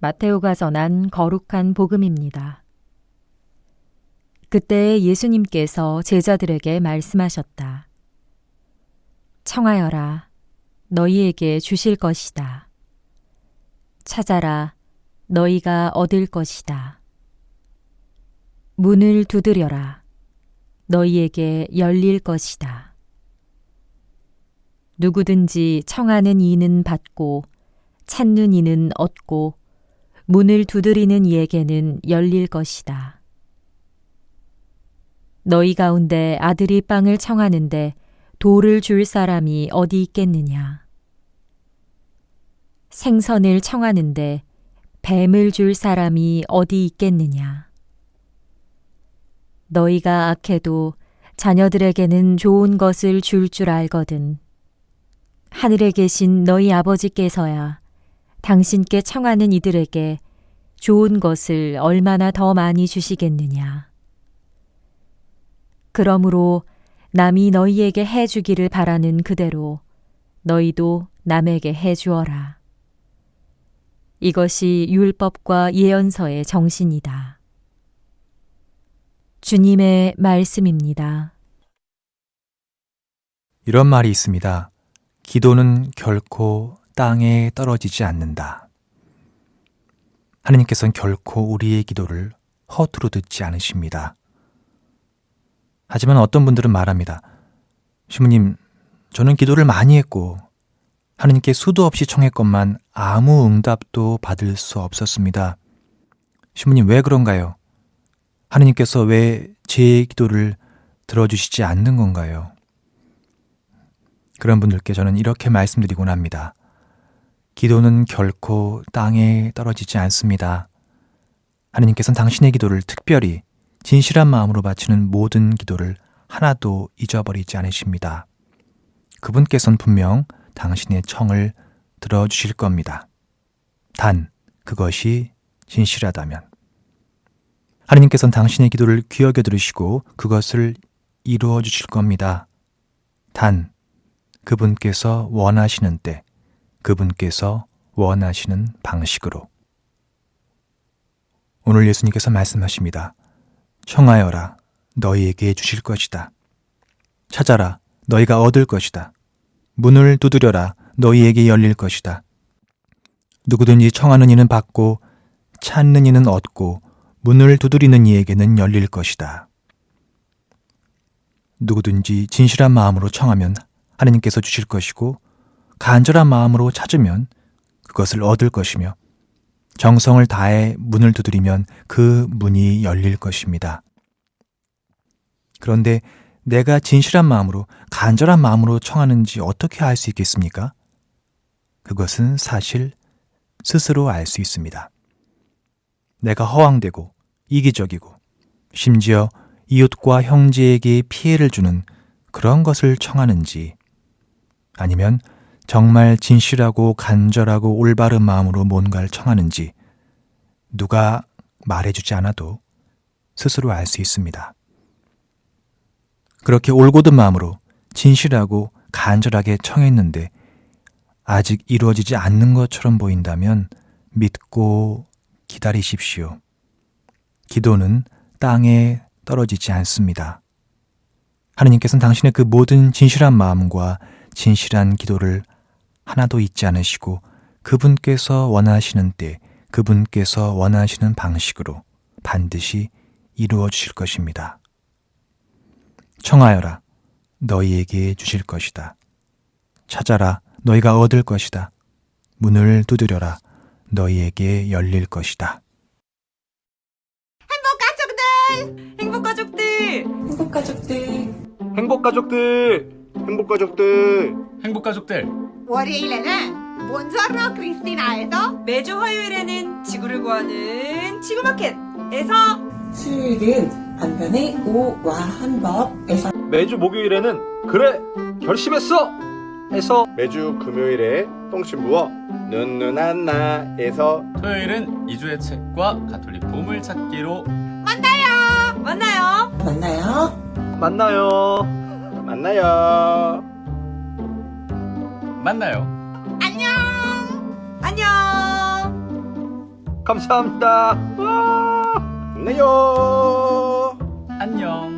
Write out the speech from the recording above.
마테오가 전한 거룩한 복음입니다. 그때 예수님께서 제자들에게 말씀하셨다. 청하여라, 너희에게 주실 것이다. 찾아라, 너희가 얻을 것이다. 문을 두드려라, 너희에게 열릴 것이다. 누구든지 청하는 이는 받고 찾는 이는 얻고 문을 두드리는 이에게는 열릴 것이다. 너희 가운데 아들이 빵을 청하는데 돌을 줄 사람이 어디 있겠느냐? 생선을 청하는데 뱀을 줄 사람이 어디 있겠느냐? 너희가 악해도 자녀들에게는 좋은 것을 줄줄 알거든. 하늘에 계신 너희 아버지께서야 당신께 청하는 이들에게 좋은 것을 얼마나 더 많이 주시겠느냐. 그러므로 남이 너희에게 해 주기를 바라는 그대로 너희도 남에게 해 주어라. 이것이 율법과 예언서의 정신이다. 주님의 말씀입니다. 이런 말이 있습니다. 기도는 결코 땅에 떨어지지 않는다. 하느님께서는 결코 우리의 기도를 허투루 듣지 않으십니다. 하지만 어떤 분들은 말합니다. 시모님, 저는 기도를 많이 했고 하느님께 수도 없이 청했건만 아무 응답도 받을 수 없었습니다. 시모님, 왜 그런가요? 하느님께서 왜 제 기도를 들어주시지 않는 건가요? 그런 분들께 저는 이렇게 말씀드리곤 합니다. 기도는 결코 땅에 떨어지지 않습니다. 하느님께서는 당신의 기도를 특별히 진실한 마음으로 바치는 모든 기도를 하나도 잊어버리지 않으십니다. 그분께서는 분명 당신의 청을 들어주실 겁니다. 단, 그것이 진실하다면. 하느님께서는 당신의 기도를 귀하게 들으시고 그것을 이루어 주실 겁니다. 단, 그분께서 원하시는 때, 그분께서 원하시는 방식으로. 오늘 예수님께서 말씀하십니다. 청하여라, 너희에게 주실 것이다. 찾아라, 너희가 얻을 것이다. 문을 두드려라, 너희에게 열릴 것이다. 누구든지 청하는 이는 받고, 찾는 이는 얻고, 문을 두드리는 이에게는 열릴 것이다. 누구든지 진실한 마음으로 청하면 하느님께서 주실 것이고, 간절한 마음으로 찾으면 그것을 얻을 것이며, 정성을 다해 문을 두드리면 그 문이 열릴 것입니다. 그런데 내가 진실한 마음으로, 간절한 마음으로 청하는지 어떻게 알 수 있겠습니까? 그것은 사실 스스로 알 수 있습니다. 내가 허황되고 이기적이고 심지어 이웃과 형제에게 피해를 주는 그런 것을 청하는지 아니면 정말 진실하고 간절하고 올바른 마음으로 뭔가를 청하는지 누가 말해주지 않아도 스스로 알 수 있습니다. 그렇게 올곧은 마음으로 진실하고 간절하게 청했는데 아직 이루어지지 않는 것처럼 보인다면 믿고 기다리십시오. 기도는 땅에 떨어지지 않습니다. 하느님께서는 당신의 그 모든 진실한 마음과 진실한 기도를 하나도 잊지 않으시고 그분께서 원하시는 때, 그분께서 원하시는 방식으로 반드시 이루어 주실 것입니다. 청하여라, 너희에게 주실 것이다. 찾아라, 너희가 얻을 것이다. 문을 두드려라, 너희에게 열릴 것이다. 행복 가족들! 행복 가족들 행복 가족들, 행복 가족들. 행복 가족들 월요일에는 몬저너 크리스티나에서 매주 화요일에는 지구를 구하는 지구마켓에서 수요일은 반면의 오와 한법에서 매주 목요일에는 그래 결심했어 해서 매주 금요일에 똥신부어 눈눈한 나에서 토요일은 이주의 책과 가톨릭 보물 찾기로 만나요! 만나요 만나요. 만나요. 만나요. 안녕! 감사합니다. 와. 만나요. 안녕.